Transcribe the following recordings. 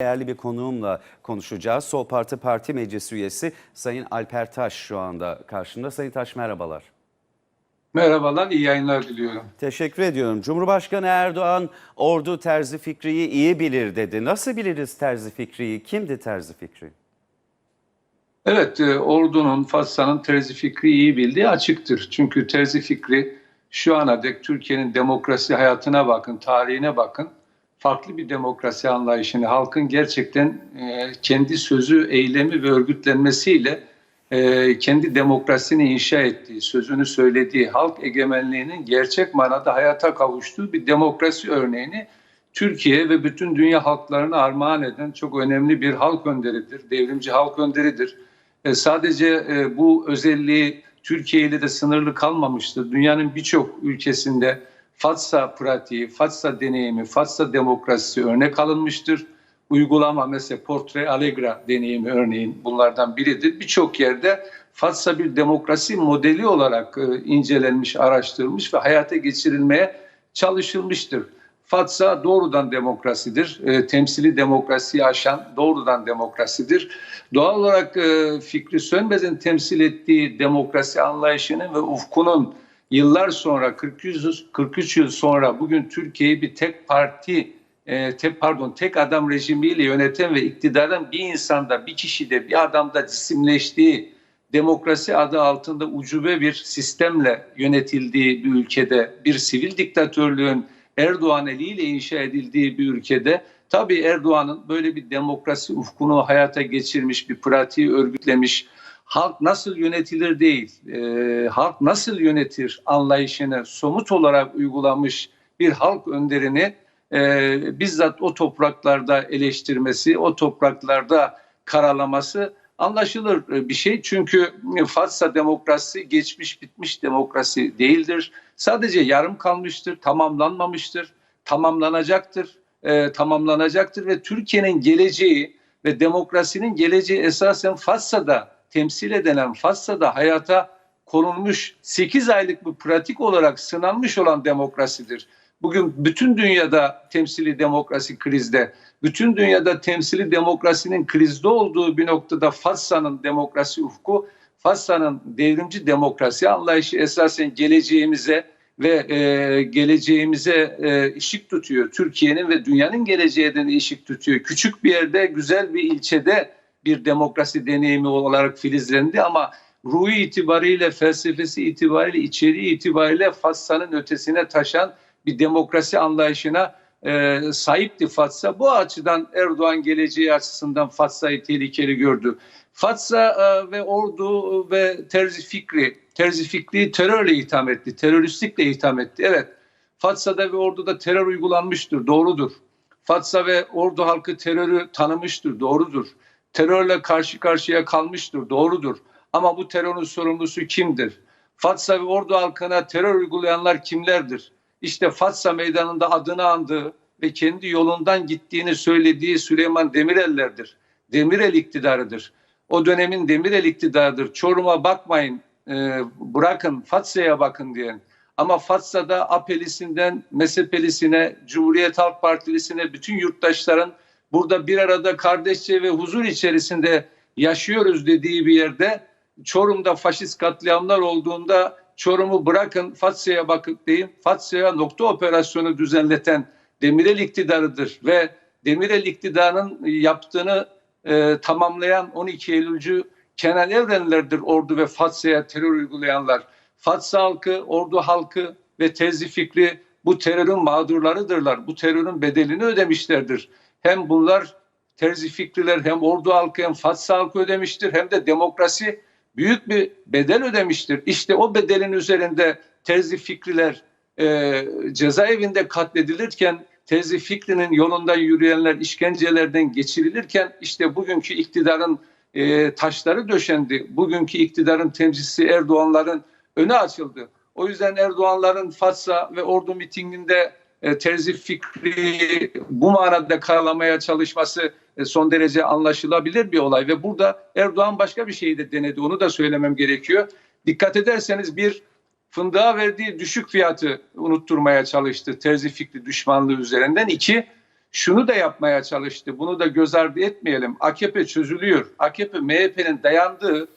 Değerli bir konuğumla konuşacağız. Sol Parti Parti Meclis Üyesi Sayın Alper Taş şu anda karşımda. Sayın Taş merhabalar. Merhabalar, iyi yayınlar diliyorum. Teşekkür ediyorum. Cumhurbaşkanı Erdoğan ordu Terzi Fikri'yi iyi bilir dedi. Nasıl biliriz Terzi Fikri'yi? Kimdi Terzi Fikri? Evet, e, ordunun, Fassa'nın Terzi Fikri iyi bildiği açıktır. Çünkü Terzi Fikri şu ana dek Türkiye'nin demokrasi hayatına bakın, tarihine bakın. Farklı bir demokrasi anlayışını, halkın gerçekten e, kendi sözü, eylemi ve örgütlenmesiyle e, kendi demokrasini inşa ettiği, sözünü söylediği, halk egemenliğinin gerçek manada hayata kavuştuğu bir demokrasi örneğini Türkiye ve bütün dünya halklarına armağan eden çok önemli bir halk önderidir, devrimci halk önderidir. E, sadece bu özelliği Türkiye ile de sınırlı kalmamıştır. Dünyanın birçok ülkesinde Fatsa pratiği, Fatsa deneyimi, Fatsa demokrasisi örnek alınmıştır. Uygulama mesela Portre Allegra deneyimi örneğin bunlardan biridir. Birçok yerde Fatsa bir demokrasi modeli olarak e, incelenmiş, araştırılmış ve hayata geçirilmeye çalışılmıştır. Fatsa doğrudan demokrasidir. E, temsili demokrasiyi aşan doğrudan demokrasidir. Doğal olarak e, Fikri Sönmez'in temsil ettiği demokrasi anlayışının ve ufkunun yıllar sonra 43, 43 yıl sonra bugün Türkiye'yi bir tek parti e, tek pardon tek adam rejimiyle yöneten ve iktidardan bir insanda, bir kişide, bir adamda cisimleştiği demokrasi adı altında ucube bir sistemle yönetildiği bir ülkede, bir sivil diktatörlüğün Erdoğan eliyle inşa edildiği bir ülkede tabii Erdoğan'ın böyle bir demokrasi ufkunu hayata geçirmiş, bir pratiği örgütlemiş, halk nasıl yönetilir değil, e, halk nasıl yönetir anlayışını somut olarak uygulamış bir halk önderini e, bizzat o topraklarda eleştirmesi, o topraklarda karalaması anlaşılır bir şey. Çünkü Fatsa demokrasi geçmiş bitmiş demokrasi değildir. Sadece yarım kalmıştır, tamamlanmamıştır, tamamlanacaktır, e, tamamlanacaktır ve Türkiye'nin geleceği ve demokrasinin geleceği esasen Fatsa'da temsil edilen Fatsa'da hayata konulmuş 8 aylık bir pratik olarak sınanmış olan demokrasidir. Bugün bütün dünyada temsili demokrasi krizde, bütün dünyada temsili demokrasinin krizde olduğu bir noktada Fatsa'nın demokrasi ufku, Fatsa'nın devrimci demokrasi anlayışı esasen geleceğimize ve e, geleceğimize e, ışık tutuyor. Türkiye'nin ve dünyanın geleceğe de ışık tutuyor. Küçük bir yerde, güzel bir ilçede bir demokrasi deneyimi olarak filizlendi ama ruhu itibariyle, felsefesi itibariyle, içeriği itibariyle Fatsa'nın ötesine taşan bir demokrasi anlayışına e, sahipti Fatsa. Bu açıdan Erdoğan geleceği açısından Fatsa'yı tehlikeli gördü. Fatsa e, ve ordu ve Terzi Fikri, Terzi Fikri terörle itham etti, teröristlikle itham etti. Evet, Fatsa'da ve orduda terör uygulanmıştır, doğrudur. Fatsa ve ordu halkı terörü tanımıştır, doğrudur. Terörle karşı karşıya kalmıştır, doğrudur. Ama bu terörün sorumlusu kimdir? Fatsa ve ordu halkına terör uygulayanlar kimlerdir? İşte Fatsa meydanında adını andığı ve kendi yolundan gittiğini söylediği Süleyman Demirel'lerdir. Demirel iktidarıdır. O dönemin Demirel iktidarıdır. Çorum'a bakmayın, e, bırakın Fatsa'ya bakın diyen. Ama Fatsa'da AP'lisinden MSP'lisine, Cumhuriyet Halk Partilisine bütün yurttaşların burada bir arada kardeşçe ve huzur içerisinde yaşıyoruz dediği bir yerde Çorum'da faşist katliamlar olduğunda Çorum'u bırakın Fatsa'ya bakın deyin. Fatsa'ya nokta operasyonu düzenleten Demirel iktidarıdır ve Demirel iktidarının yaptığını e, tamamlayan 12 Eylülcü Kenan Evrenlerdir ordu ve Fatsa'ya terör uygulayanlar. Fatsa halkı, ordu halkı ve Tezi Fikri bu terörün mağdurlarıdırlar. Bu terörün bedelini ödemişlerdir. Hem bunlar Terzi Fikriler hem ordu halkı hem Fatsa halkı ödemiştir hem de demokrasi büyük bir bedel ödemiştir. İşte o bedelin üzerinde Terzi Fikriler e, cezaevinde katledilirken Terzi Fikri'nin yolundan yürüyenler işkencelerden geçirilirken işte bugünkü iktidarın e, taşları döşendi. Bugünkü iktidarın temsilcisi Erdoğanların önü açıldı. O yüzden Erdoğanların Fatsa ve Ordu mitinginde e, Terzi Fikri bu manada karalamaya çalışması e, son derece anlaşılabilir bir olay ve burada Erdoğan başka bir şeyi de denedi. Onu da söylemem gerekiyor. Dikkat ederseniz bir fındığa verdiği düşük fiyatı unutturmaya çalıştı Terzi Fikri düşmanlığı üzerinden. İki, şunu da yapmaya çalıştı. Bunu da göz ardı etmeyelim. AKP çözülüyor. AKP MHP'nin dayandığı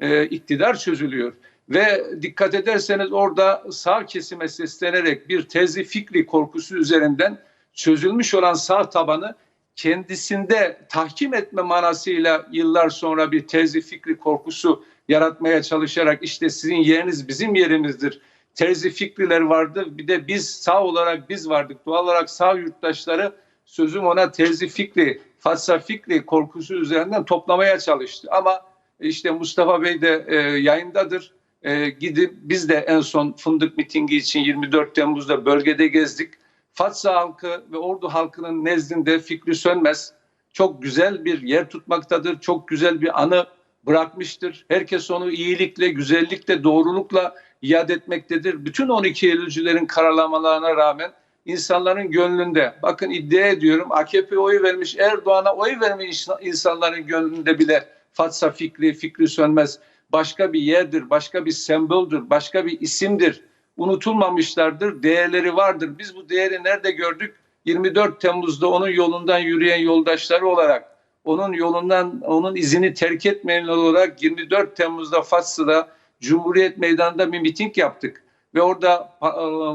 e, iktidar çözülüyor. Ve dikkat ederseniz orada sağ kesime seslenerek bir tezi fikri korkusu üzerinden çözülmüş olan sağ tabanı kendisinde tahkim etme manasıyla yıllar sonra bir tezi fikri korkusu yaratmaya çalışarak işte sizin yeriniz bizim yerimizdir. Terzi fikriler vardı bir de biz sağ olarak biz vardık. Doğal olarak sağ yurttaşları sözüm ona terzi fikri, fatsa fikri korkusu üzerinden toplamaya çalıştı. Ama işte Mustafa Bey de e, yayındadır. E, gidip biz de en son fındık mitingi için 24 Temmuz'da bölgede gezdik. Fatsa halkı ve Ordu halkının nezdinde Fikri Sönmez çok güzel bir yer tutmaktadır. Çok güzel bir anı bırakmıştır. Herkes onu iyilikle, güzellikle, doğrulukla iade etmektedir. Bütün 12 Eylülcülerin karalamalarına rağmen insanların gönlünde, bakın iddia ediyorum AKP oy vermiş, Erdoğan'a oy vermiş insanların gönlünde bile Fatsa fikri, fikri sönmez. Başka bir yerdir, başka bir semboldür, başka bir isimdir. Unutulmamışlardır, değerleri vardır. Biz bu değeri nerede gördük? 24 Temmuz'da onun yolundan yürüyen yoldaşları olarak, onun yolundan, onun izini terk etmeyen olarak 24 Temmuz'da Fatsa'da Cumhuriyet Meydanı'nda bir miting yaptık. Ve orada e,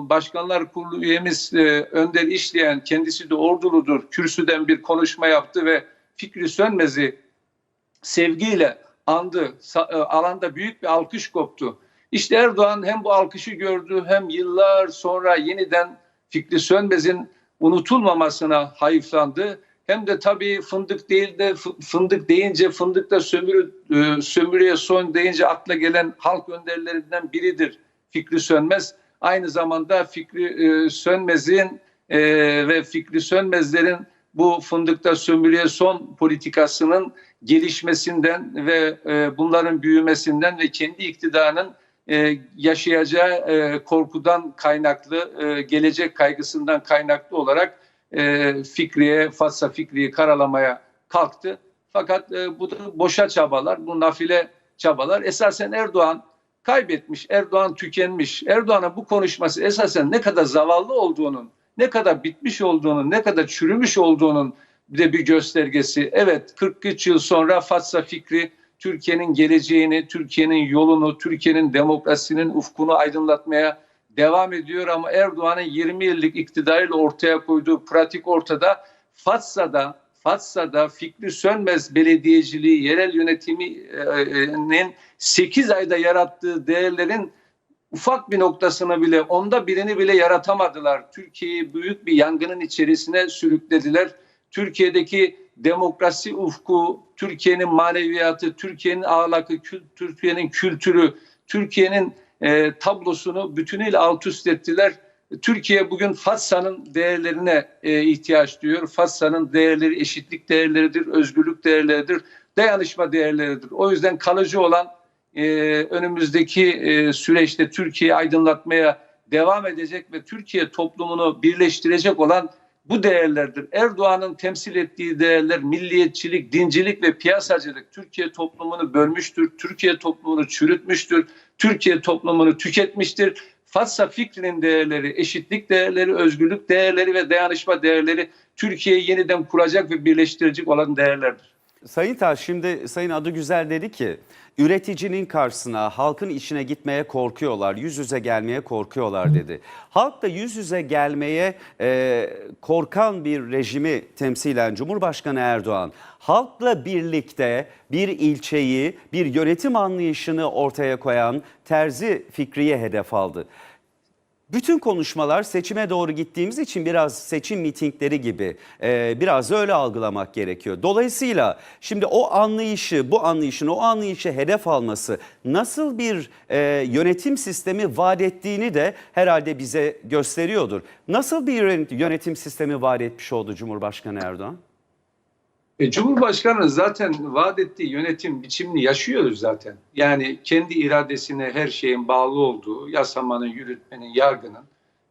Başkanlar Kurulu üyemiz e, Önder İşleyen, kendisi de orduludur, kürsüden bir konuşma yaptı ve Fikri Sönmez'i sevgiyle andı. E, Alanda büyük bir alkış koptu. İşte Erdoğan hem bu alkışı gördü hem yıllar sonra yeniden Fikri Sönmez'in unutulmamasına hayıflandı. Hem de tabii fındık değil de fı- fındık deyince fındıkta sömürü, e, sömürüye son deyince akla gelen halk önderlerinden biridir Fikri Sönmez. Aynı zamanda Fikri e, Sönmez'in ve Fikri Sönmezlerin bu fındıkta sömürüye son politikasının gelişmesinden ve e, bunların büyümesinden ve kendi iktidarının e, yaşayacağı e, korkudan kaynaklı, e, gelecek kaygısından kaynaklı olarak e, Fikriye, Fatsa Fikri'yi karalamaya kalktı. Fakat e, bu da boşa çabalar, bu nafile çabalar. Esasen Erdoğan kaybetmiş, Erdoğan tükenmiş. Erdoğan'ın bu konuşması esasen ne kadar zavallı olduğunun, ne kadar bitmiş olduğunun, ne kadar çürümüş olduğunun de bir göstergesi. Evet 43 yıl sonra Fatsa Fikri Türkiye'nin geleceğini, Türkiye'nin yolunu, Türkiye'nin demokrasinin ufkunu aydınlatmaya devam ediyor ama Erdoğan'ın 20 yıllık iktidarıyla ortaya koyduğu pratik ortada. Fatsa'da Fatsa'da Fikri Sönmez belediyeciliği, yerel yönetiminin 8 ayda yarattığı değerlerin ufak bir noktasını bile, onda birini bile yaratamadılar. Türkiye'yi büyük bir yangının içerisine sürüklediler. Türkiye'deki demokrasi ufku, Türkiye'nin maneviyatı, Türkiye'nin ahlakı, Türkiye'nin kültürü, Türkiye'nin e, tablosunu bütünüyle alt üst ettiler. Türkiye bugün Fatsa'nın değerlerine e, ihtiyaç duyuyor. Fatsa'nın değerleri eşitlik değerleridir, özgürlük değerleridir, dayanışma değerleridir. O yüzden kalıcı olan e, önümüzdeki e, süreçte Türkiye'yi aydınlatmaya devam edecek ve Türkiye toplumunu birleştirecek olan bu değerlerdir. Erdoğan'ın temsil ettiği değerler milliyetçilik, dincilik ve piyasacılık Türkiye toplumunu bölmüştür, Türkiye toplumunu çürütmüştür, Türkiye toplumunu tüketmiştir. Fatsa fikrinin değerleri, eşitlik değerleri, özgürlük değerleri ve dayanışma değerleri Türkiye'yi yeniden kuracak ve birleştirecek olan değerlerdir. Sayın Taş şimdi Sayın Adı Güzel dedi ki üreticinin karşısına halkın içine gitmeye korkuyorlar, yüz yüze gelmeye korkuyorlar dedi. Halk da yüz yüze gelmeye e, korkan bir rejimi temsilen Cumhurbaşkanı Erdoğan halkla birlikte bir ilçeyi, bir yönetim anlayışını ortaya koyan Terzi Fikri'ye hedef aldı. Bütün konuşmalar seçime doğru gittiğimiz için biraz seçim mitingleri gibi e, biraz öyle algılamak gerekiyor. Dolayısıyla şimdi o anlayışı, bu anlayışın o anlayışı hedef alması nasıl bir e, yönetim sistemi vaat ettiğini de herhalde bize gösteriyordur. Nasıl bir yönet- yönetim sistemi vaat etmiş oldu Cumhurbaşkanı Erdoğan? E, Cumhurbaşkanı zaten vaat ettiği yönetim biçimini yaşıyoruz zaten. Yani kendi iradesine her şeyin bağlı olduğu, yasamanın, yürütmenin, yargının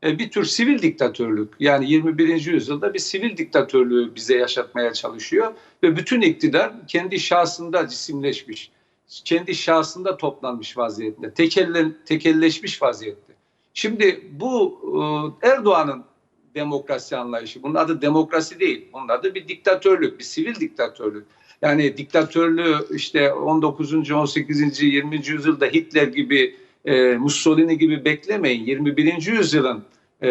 e, bir tür sivil diktatörlük. Yani 21. yüzyılda bir sivil diktatörlüğü bize yaşatmaya çalışıyor ve bütün iktidar kendi şahsında cisimleşmiş, kendi şahsında toplanmış vaziyette, tekelle, tekelleşmiş vaziyette. Şimdi bu e, Erdoğan'ın demokrasi anlayışı. Bunun adı demokrasi değil. Bunun adı bir diktatörlük, bir sivil diktatörlük. Yani diktatörlüğü işte 19. 18. 20. yüzyılda Hitler gibi, e, Mussolini gibi beklemeyin. 21. yüzyılın e,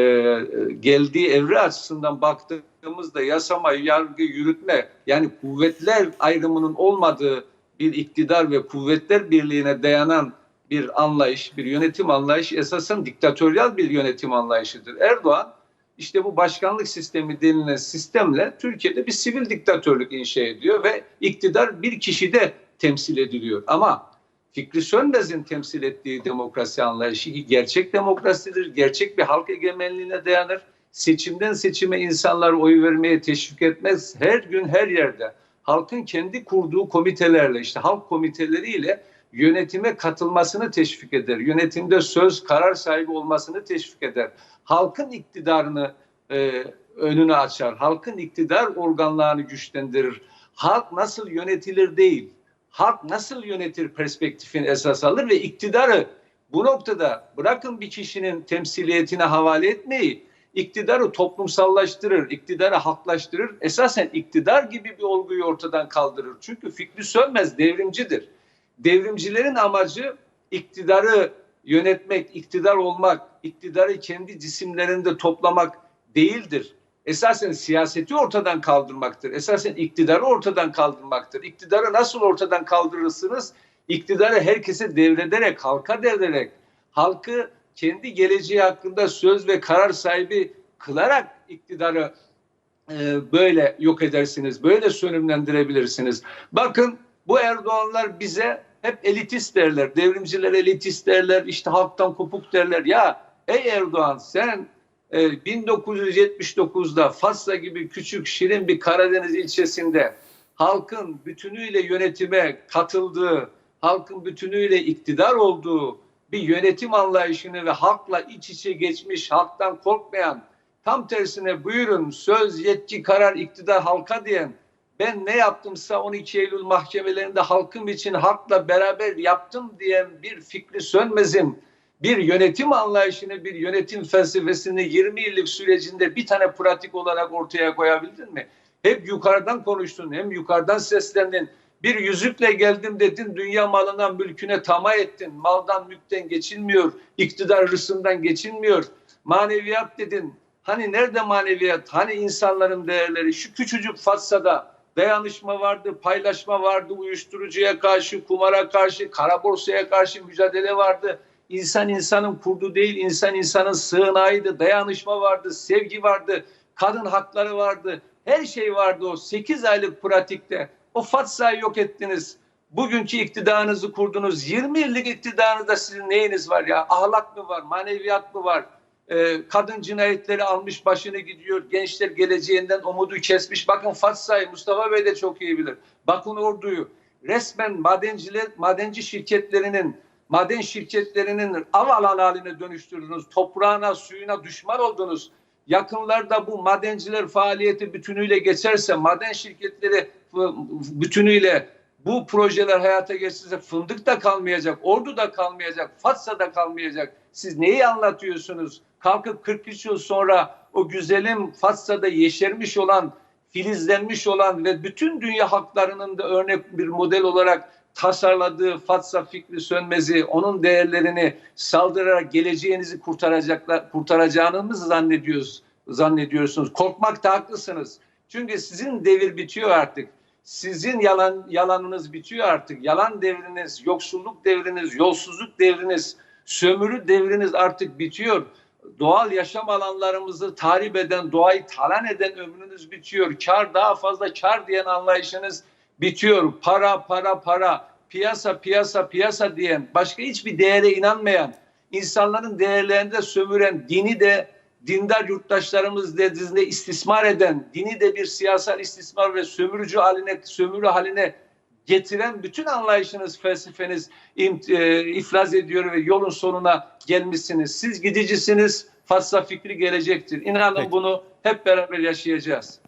geldiği evre açısından baktığımızda yasama, yargı, yürütme yani kuvvetler ayrımının olmadığı bir iktidar ve kuvvetler birliğine dayanan bir anlayış, bir yönetim anlayışı esasen diktatöryal bir yönetim anlayışıdır. Erdoğan işte bu başkanlık sistemi denilen sistemle Türkiye'de bir sivil diktatörlük inşa ediyor ve iktidar bir kişide temsil ediliyor. Ama Fikri Sönmez'in temsil ettiği demokrasi anlayışı ki gerçek demokrasidir, gerçek bir halk egemenliğine dayanır. Seçimden seçime insanlar oy vermeye teşvik etmez. Her gün her yerde halkın kendi kurduğu komitelerle işte halk komiteleriyle yönetime katılmasını teşvik eder. Yönetimde söz karar sahibi olmasını teşvik eder. Halkın iktidarını e, önünü açar. Halkın iktidar organlarını güçlendirir. Halk nasıl yönetilir değil. Halk nasıl yönetir perspektifini esas alır ve iktidarı bu noktada bırakın bir kişinin temsiliyetine havale etmeyi, iktidarı toplumsallaştırır, iktidarı halklaştırır. Esasen iktidar gibi bir olguyu ortadan kaldırır. Çünkü Fikri Sönmez devrimcidir. Devrimcilerin amacı iktidarı yönetmek, iktidar olmak, iktidarı kendi cisimlerinde toplamak değildir. Esasen siyaseti ortadan kaldırmaktır. Esasen iktidarı ortadan kaldırmaktır. İktidarı nasıl ortadan kaldırırsınız? İktidarı herkese devrederek, halka devrederek, halkı kendi geleceği hakkında söz ve karar sahibi kılarak iktidarı e, böyle yok edersiniz, böyle sönümlendirebilirsiniz. Bakın bu Erdoğanlar bize hep elitist derler, devrimciler elitist derler, işte halktan kopuk derler. Ya ey Erdoğan sen e, 1979'da Fasla gibi küçük şirin bir Karadeniz ilçesinde halkın bütünüyle yönetime katıldığı, halkın bütünüyle iktidar olduğu bir yönetim anlayışını ve halkla iç içe geçmiş, halktan korkmayan, tam tersine buyurun söz, yetki, karar, iktidar halka diyen, ben ne yaptımsa 12 Eylül mahkemelerinde halkım için halkla beraber yaptım diyen bir fikri sönmezin bir yönetim anlayışını, bir yönetim felsefesini 20 yıllık sürecinde bir tane pratik olarak ortaya koyabildin mi? Hep yukarıdan konuştun, hem yukarıdan seslendin. Bir yüzükle geldim dedin, dünya malından mülküne tamah ettin. Maldan mülkten geçilmiyor, iktidar rısından geçilmiyor. Maneviyat dedin. Hani nerede maneviyat? Hani insanların değerleri? Şu küçücük Fatsa'da dayanışma vardı, paylaşma vardı, uyuşturucuya karşı, kumara karşı, kara borsaya karşı mücadele vardı. İnsan insanın kurdu değil, insan insanın sığınağıydı, dayanışma vardı, sevgi vardı, kadın hakları vardı. Her şey vardı o 8 aylık pratikte. O Fatsa'yı yok ettiniz. Bugünkü iktidarınızı kurdunuz. 20 yıllık iktidarınızda sizin neyiniz var ya? Ahlak mı var, maneviyat mı var? Ee, kadın cinayetleri almış başını gidiyor. Gençler geleceğinden umudu kesmiş. Bakın Fatsa'yı Mustafa Bey de çok iyi bilir. Bakın orduyu. Resmen madenciler, madenci şirketlerinin maden şirketlerinin av alanı haline dönüştürdünüz. Toprağına, suyuna düşman oldunuz. Yakınlarda bu madenciler faaliyeti bütünüyle geçerse, maden şirketleri bütünüyle bu projeler hayata geçirse fındık da kalmayacak, ordu da kalmayacak, Fatsa da kalmayacak. Siz neyi anlatıyorsunuz? Kalkıp 43 yıl sonra o güzelim Fatsa'da yeşermiş olan, filizlenmiş olan ve bütün dünya halklarının da örnek bir model olarak tasarladığı Fatsa fikri sönmezi, onun değerlerini saldırarak geleceğinizi kurtaracaklar, kurtaracağınızı zannediyoruz, zannediyorsunuz. Korkmakta haklısınız. Çünkü sizin devir bitiyor artık. Sizin yalan yalanınız bitiyor artık. Yalan devriniz, yoksulluk devriniz, yolsuzluk devriniz, sömürü devriniz artık bitiyor. Doğal yaşam alanlarımızı tahrip eden, doğayı talan eden ömrünüz bitiyor. Kar daha fazla kar diyen anlayışınız bitiyor. Para, para, para, piyasa, piyasa, piyasa diyen, başka hiçbir değere inanmayan, insanların değerlerinde sömüren, dini de dindar yurttaşlarımız dediğinde istismar eden, dini de bir siyasal istismar ve sömürücü haline, sömürü haline getiren bütün anlayışınız, felsefeniz e, iflas ediyor ve yolun sonuna gelmişsiniz. Siz gidicisiniz, Fatsa fikri gelecektir. İnanın Peki. bunu hep beraber yaşayacağız.